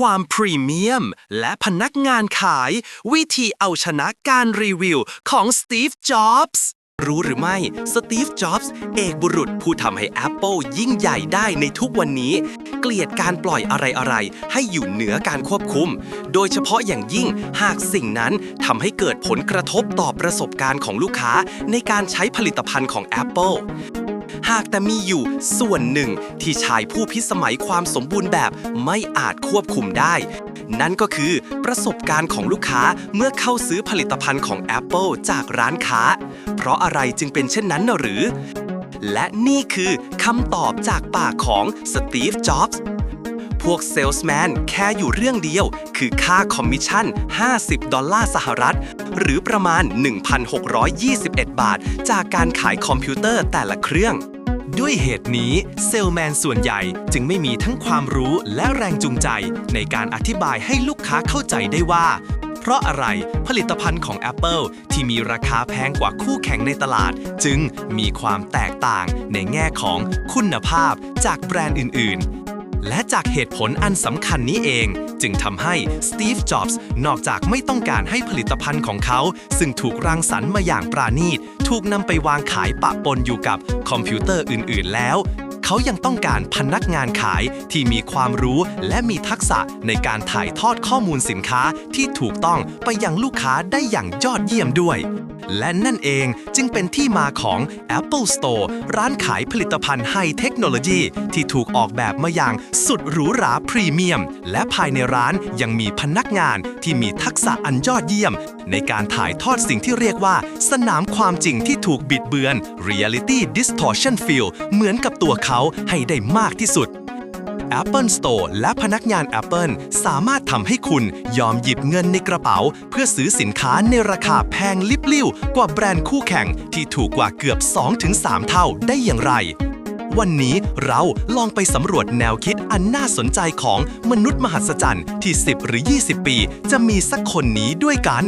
ความพรีเมียม และพนักงานขาย วิธีเอาชนะการรีวิวของสตีฟ จ็อบส์รู้หรือไม่ สตีฟ จ็อบส์ เอกบุรุษผู้ทำให้ Apple ยิ่งใหญ่ได้ในทุกวันนี้ เกลียดการปล่อยอะไรๆ ให้อยู่เหนือการควบคุม โดยเฉพาะอย่างยิ่งหากสิ่งนั้นทำให้เกิดผลกระทบต่อประสบการณ์ของลูกค้าในการใช้ผลิตภัณฑ์ของ Apple หากแต่มีอยู่ส่วนหนึ่งที่ชายผู้พิสมัยความสมบูรณ์แบบไม่อาจควบคุมได้ นั่นก็คือประสบการณ์ของลูกค้าเมื่อเข้าซื้อผลิตภัณฑ์ของ Apple จากร้านค้า เพราะอะไรจึงเป็นเช่นนั้นหรือ และนี่คือคำตอบจากปากของสตีฟ จ็อบส์พวกเซลส์แมนแค่อยู่เรื่องเดียว คือค่าคอมมิชชั่น 50 ดอลลาร์สหรัฐ หรือประมาณ 1,621 บาท จากการขายคอมพิวเตอร์แต่ละเครื่อง ด้วยเหตุนี้เซลแมนส่วนใหญ่จึงไม่มีทั้งความรู้และแรงจูงใจ ในการอธิบายให้ลูกค้าเข้าใจได้ว่า เพราะอะไรผลิตภัณฑ์ของ Apple ที่มีราคาแพงกว่าคู่แข่งในตลาด จึงมีความแตกต่างในแง่ของคุณภาพจากแบรนด์อื่น ๆ และจากเหตุผลอันสำคัญนี้เอง จึงทำให้สตีฟ จ็อบส์นอกจากไม่ต้องการให้ผลิตภัณฑ์ของเขา ซึ่งถูกรังสรรค์มาอย่างปราณีต ถูกนำไปวางขายปะปนอยู่กับคอมพิวเตอร์อื่น ๆ แล้ว เขายังต้องการพนักงานขายที่มีความรู้และมีทักษะในการถ่ายทอดข้อมูลสินค้าที่ถูกต้องไปยังลูกค้าได้อย่างยอดเยี่ยมด้วย และนั่นเองจึงเป็นที่มาของ Apple Store ร้านขายผลิตภัณฑ์ไฮเทคโนโลยีที่ถูกออกแบบมาอย่างสุดหรูหราพรีเมียม และภายในร้านยังมีพนักงานที่มีทักษะอันยอดเยี่ยม ในการถ่ายทอดสิ่งที่เรียกว่า สนามความจริงที่ถูกบิดเบือน Reality Distortion Field เหมือนกับตัวเขาเขาให้ได้มากที่สุด Apple Store และพนักงาน Apple สามารถทำให้คุณยอมหยิบเงินในกระเป๋า เพื่อซื้อสินค้าในราคาแพงลิบลิ่วกว่าแบรนด์คู่แข่งที่ถูกกว่าเกือบ 2-3 เท่าได้อย่างไร วันนี้เราลองไปสำรวจแนวคิดอันน่าสนใจของมนุษย์มหัศจรรย์ที่ 10 หรือ 20 ปี จะมีสักคนนี้ด้วยกัน